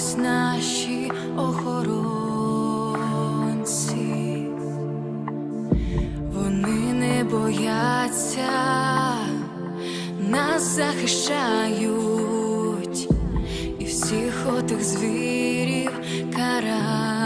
Ось наші охоронці, вони не бояться, нас захищають, і всіх отих звірів карають.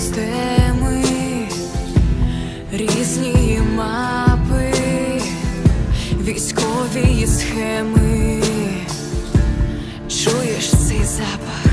системи, різні мапи, військові схеми, чуєш цей запах.